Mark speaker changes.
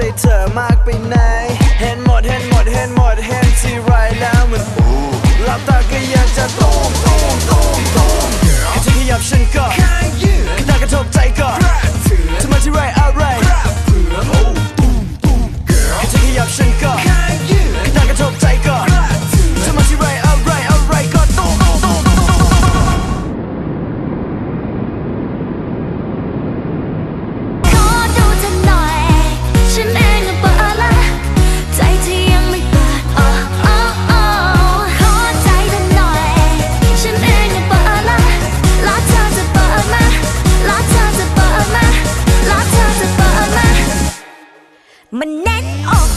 Speaker 1: ดเปลือกน้ำใจเธอมากไปไหน เห็นหมดเห็นหมดเห็นหมดเห็นทีไรแล้วมันอู้หลับตาก็ยังจะตุ้มตุ้มตุ้มตุ้มแค่เธอขยับฉันก็แค่ตากระทบใจก็เธอมาที่ไรอะไรแค่เธอขยับฉันก็
Speaker 2: มันแน่นอก